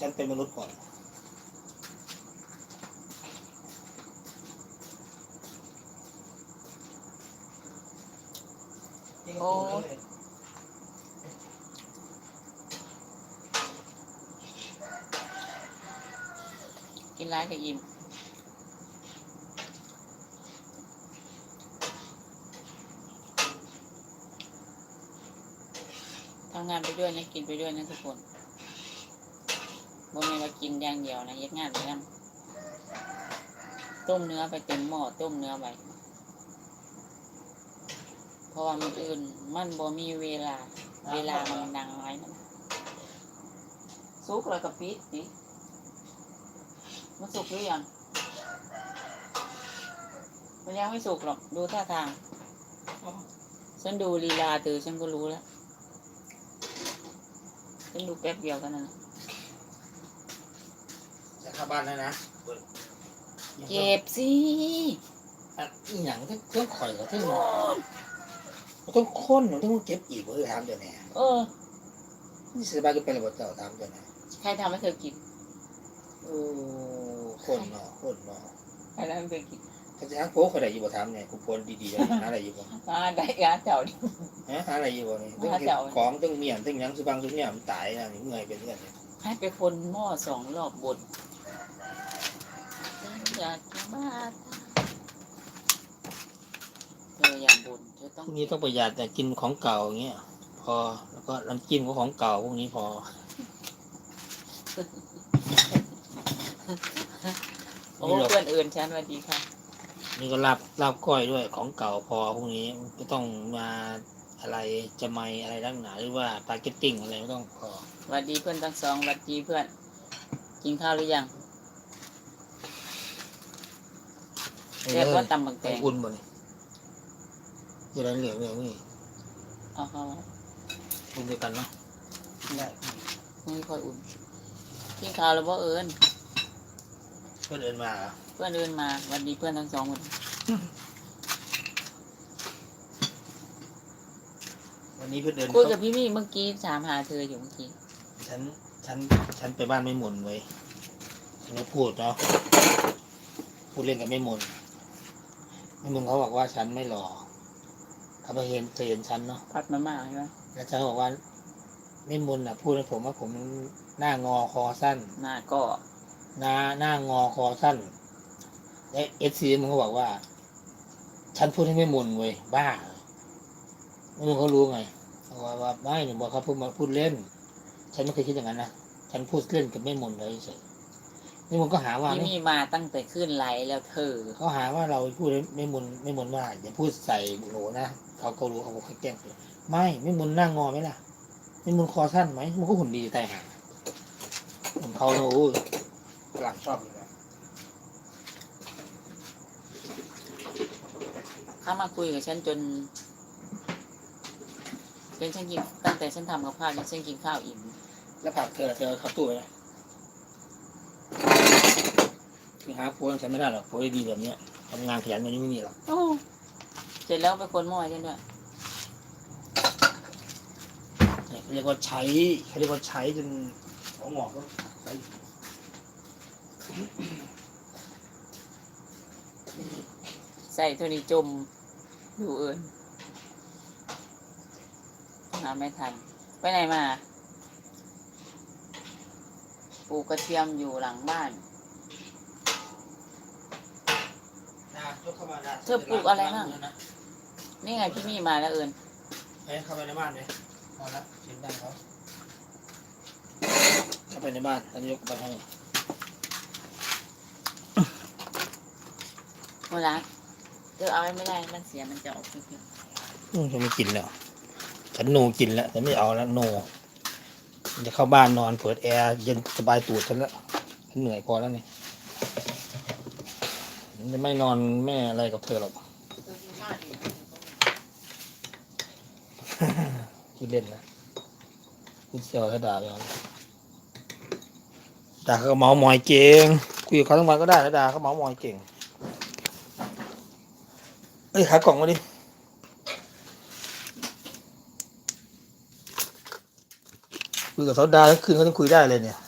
ฉันเป็นมนุษย์ก่อน โอ้ กินร้ายกับอิ่มทำงานไปด้วยนะกินไปด้วยนะทุกคน บ่แม่นว่ากินอย่างเดียวนะเย็ดงานไปนั่ต้มเนื้อไปเต็มหม้อต้มเนื้อไปเพราะว่ามันอื่น มันบ่มีเวลา เวลามันดังไรมันสุกแล้วก็ปิดดิมันสุกหรือยังมันยังไม่สุกหรอกดูท่าทางฉันดูลีลาเธอฉันก็รู้แล้วฉันดูแป๊บเดียวกันนะ จะเข้าบ้านแล้วนะเก็บสิอะอีหยังต้องต้องข่อยเหรอต้องต้องค้นหนูต้องเก็บอีกเพื่อถามเดี๋ยวนี้เออนี่สบายก็เป็นระบบเจ้าถามเดี๋ยวนี้ใครทำให้เธอกินโอ้คนเนาะคนเนาะใครทำให้เธอกินเขาจะหาโป๊กอะไรอยู่บ่ถามเนี่ยกูโพนดีๆเลยหาอะไรอยู่บ่อ่าได้งานเจ้าดิฮะหาอะไรอยู่บ่นี่ต้องหาเจ้าของต้องเมียนต้องหยังสุบังสุเนี่ยมันตายนะนี่เมื่อยเป็นเรื่องเนี่ยให้ไปคนหม้อสองรอบบนฉัน อยากจะบ้าเธออย่าบ่นเธอต้พองรุ่งนี้ต้องประหยัดแต่กินของเก่าอย่างเงี้ยพอแล้วก็น้ำจิ้มก็ของเก่าพวกนี้พอ โอ้เพื่อนอื่นฉันสวัสดีค่ะ นี่ก็ลาบลาบก้อยด้วยของเก่าพอพวกนี้ไม่ต้องมาอะไรจะไม่อะไรตั้งหนาหรือว่าปาเกตติ้งอะไรไม่ต้องพอสวัสดีเพื่อนทั้งสองสวัสดีเพื่อน กินข้าวหรือยัง เรียกว่าตำบักแตไปงอุ่นบ่นี่อยู่ไรเหลืองเหลืองนี่เอาเข้ามาอุ่นด้วยกันเนาะไม่ค่อยอุ่นกินข้าวแล้วบ่เอิญเพื่อนเดินมาเหรอเพื่อนเอิญมาสวัสดีเพื่อนทั้งสองคนวันนี้เพื่อนเดินคุยเข้ากับพี่มี่เมื่อกี้ถามหาเธออยู่เมื่อกี้ฉันฉันฉันไปบ้านไม่หมุนไว้ยฉันก็พูดเนาะพูดเล่นกับไม่หมุน ไม่หมุนเขาบอกว่าฉันไม่หล่อเขาไปเห็นเคยเห็นฉันเนาะพัดมาม่าใช่ไหมแล้วฉันก็บอกว่าไม่หมุนอะพูดให้ผมว่าผมหน้างอคอสั้น หน้าก็หน้าหน้างอคอสั้นและเอฟซีมันก็บอกว่า ฉันพูดให้ไม่หมุนเว้ยบ้าไม่รู้เขารู้ไงเขาว่าว่าไม่หนูบอกเขาพูดมาพูดเล่น ฉันไม่เคยคิดอย่างนั้นนะฉันพูดเล่นกับไม่หมุนเลยเฉย ไม่หมุนก็หาว่าพี่ไม่มี่มาตั้งแต่ขึ้นไลฟ์แล้วเธอ เขาหาว่าเราพูดไม่หมุนไม่หมุนว่าอย่าพูดใส่หนูนะเขาก็รู้เขาก็แกล้งเธอไม่ไม่หมุนหน้างอไหมล่ะไม่หมุนคอสั้นไหมมันก็หุ่นดีแต่หาของเขาเนี่ยโอ้ยหลังชอบอยู่แล้วเขามาคุยกับฉันจนจนฉันกินตั้งแต่ฉันทำกับข้าวจนฉันกินข้าวอิ่มแล้วผักเธอเธอเขาตู้ไว้นะ คือหาผัวฉันไม่ได้หรอกผัวดีๆแบบเนี้ยทำงานขยันแบบนี้ไม่มีหรอกโอ้เสร็จแล้วไปคนหม้อให้ฉันด้วยเนี่ยเขาเรียกว่าใช้เขาเรียกว่าใช้จนหัวหงอกก็ใช้ใส่เท่านี้จมอยู่เอิญหาไม่ทัน ไปไหนมา ปลูกกระเทียมอยู่หลังบ้าน นะยก เข้ามานะเธอปลูกอะไรบ้างนี่ไงพี่มี่มาแล้วเอิญเฮ้ยเข้าไปในบ้านเลยพอละเสียงดังเขาเข้าไปในบ้านแล้วยกไปให้เวลาเธอเอาไว้ไม่ได้มันเสียมันจะออกเปรี้ยวอืมจะไม่กินแล้ว ฉันโนกินแล้วฉันไม่เอาแล้วโนฉันจะเข้าบ้านนอนเปิดแอร์เย็นสบายตูดฉันแล้วฉันเหนื่อยพอแล้วนี่ฉัน จะไม่นอนแม่อะไรกับเธอหรอกพูดเล่นนะพูดเซลให้ด่าไปเอาด่าเขาเมาหมอยเก่งคุยกับเขาทั้งวันก็ได้แล้วด่าเขาเมาหมอยเก่งเอ้ยหากล่องมาดิคุยกับเขาด่าทั้งคืนเขาต้องคุยได้เลยเนี่ย